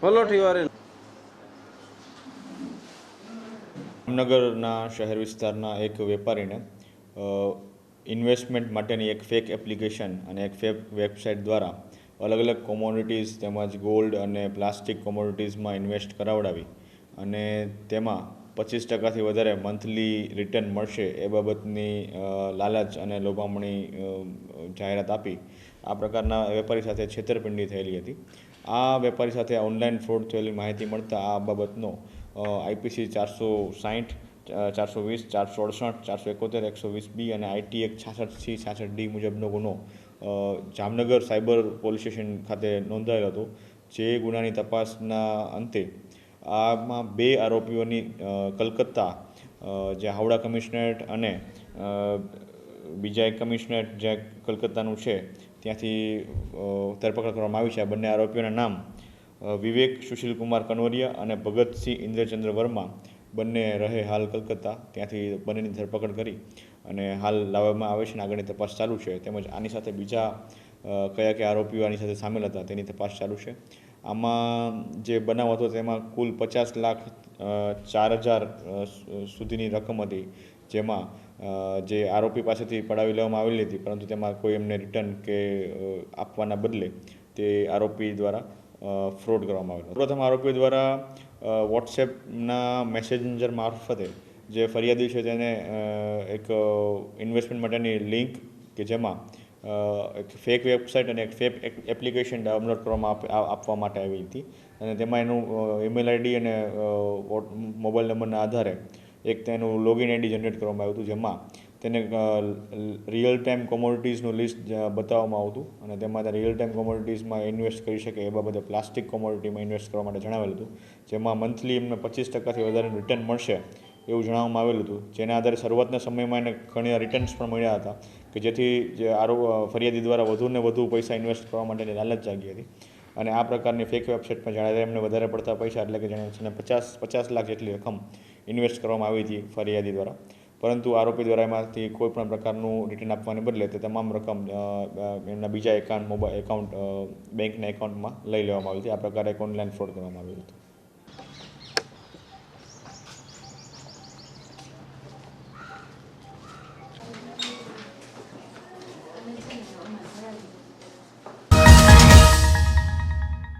પલોઠી જામનગરના શહેર વિસ્તારના એક વેપારીને ઇન્વેસ્ટમેન્ટ માટેની એક ફેક એપ્લિકેશન અને એક ફેક વેબસાઇટ દ્વારા અલગ અલગ કોમોડિટીઝ તેમજ ગોલ્ડ અને પ્લાસ્ટિક કોમોડિટીઝમાં ઇન્વેસ્ટ કરાવડાવી અને તેમાં પચીસ ટકાથી વધારે મંથલી રિટર્ન મળશે એ બાબતની લાલચ અને લોભામણી જાહેરાત આપી. આ પ્રકારના વેપારી સાથે છેતરપિંડી થયેલી હતી. આ વેપારી સાથે ઓનલાઈન ફ્રોડ થયેલી માહિતી મળતા આ બાબતનો આઈપીસી ચારસો સાહીઠ ચારસો વીસ, ચારસો અડસઠ, ચારસો એકોતેર, એકસો વીસ બી અને આઈટી એક છાસઠ સી છાસઠ ડી મુજબનો ગુનો જામનગર સાયબર પોલીસ સ્ટેશન ખાતે નોંધાયેલો હતો. જે ગુનાની તપાસના અંતે આમાં બે આરોપીઓની કલકત્તા જે હાવડા કમિશનરેટ અને બીજા એક કમિશનરેટ જે કલકત્તાનું છે, ત્યાંથી ધરપકડ કરવામાં આવી છે. આ બંને આરોપીઓના નામ વિવેક સુશીલ કુમાર કનોરિયા અને ભગતસિંહ ઇન્દ્રચંદ્ર વર્મા બંને રહે હાલ કલકત્તા. ત્યાંથી બંનેની ધરપકડ કરી અને હાલ લાવવામાં આવે છે અને આગળની તપાસ ચાલુ છે. તેમજ આની સાથે બીજા કયા કયા આરોપીઓ આની સાથે સામેલ હતા તેની તપાસ ચાલુ છે. આમાં જે બનાવ હતો તેમાં કુલ પચાસ લાખ ચાર હજાર સુધીની રકમ હતી, જેમાં જે આરોપી પાસેથી પડાવી લેવામાં આવેલી હતી, પરંતુ તેમાં કોઈ એમને રિટર્ન કે આપવાના બદલે તે આરોપી દ્વારા ફ્રોડ કરવામાં આવેલો પ્રથમ આરોપી દ્વારા વોટ્સએપના મેસેન્જર મારફતે જે ફરિયાદી છે તેને એક ઇન્વેસ્ટમેન્ટ માટેની લિંક કે જેમાં એક ફેક વેબસાઇટ અને એક ફેક એપ્લિકેશન ડાઉનલોડ કરવામાં આપવા માટે આવી હતી. અને તેમાં એનું ઈમેલ આઈડી અને મોબાઈલ નંબરના આધારે એક તેનું લોગિન આઈડી જનરેટ કરવામાં આવ્યું હતું, જેમાં તેને રિયલ ટાઈમ કોમોડિટીઝનું લિસ્ટ બતાવવામાં આવતું અને તેમાં રિયલ ટાઈમ કોમોડિટીઝમાં ઇન્વેસ્ટ કરી શકે એ બાબતે પ્લાસ્ટિક કોમોડિટીમાં ઇન્વેસ્ટ કરવા માટે જણાવેલું હતું, જેમાં મંથલી એમને પચીસ ટકાથી વધારે રિટર્ન મળશે એવું જણાવવામાં આવેલું હતું, જેના આધારે શરૂઆતના સમયમાં એને ઘણા રિટર્ન્સ પણ મળ્યા હતા, કે જેથી જે આરો ફરિયાદી દ્વારા વધુને વધુ પૈસા ઇન્વેસ્ટ કરવા માટેની લાલચ જાગી હતી. અને આ પ્રકારની ફેક વેબસાઇટમાં જાણે એમને વધારે પડતા પૈસા એટલે કે જણાવે પચાસ પચાસ લાખ જેટલી રકમ ઇન્વેસ્ટ કરવામાં આવી હતી ફરિયાદી દ્વારા. પરંતુ આરોપી દ્વારા એમાંથી કોઈ પણ પ્રકારનું રિટર્ન આપવાને બદલે તે તમામ રકમ એમના બીજા એકાઉન્ટ મોબાઈલ એકાઉન્ટ બેંકના એકાઉન્ટમાં લઈ લેવામાં આવી હતી. આ પ્રકારે એક ઓનલાઈન ફ્રોડ કરવામાં આવ્યું હતું.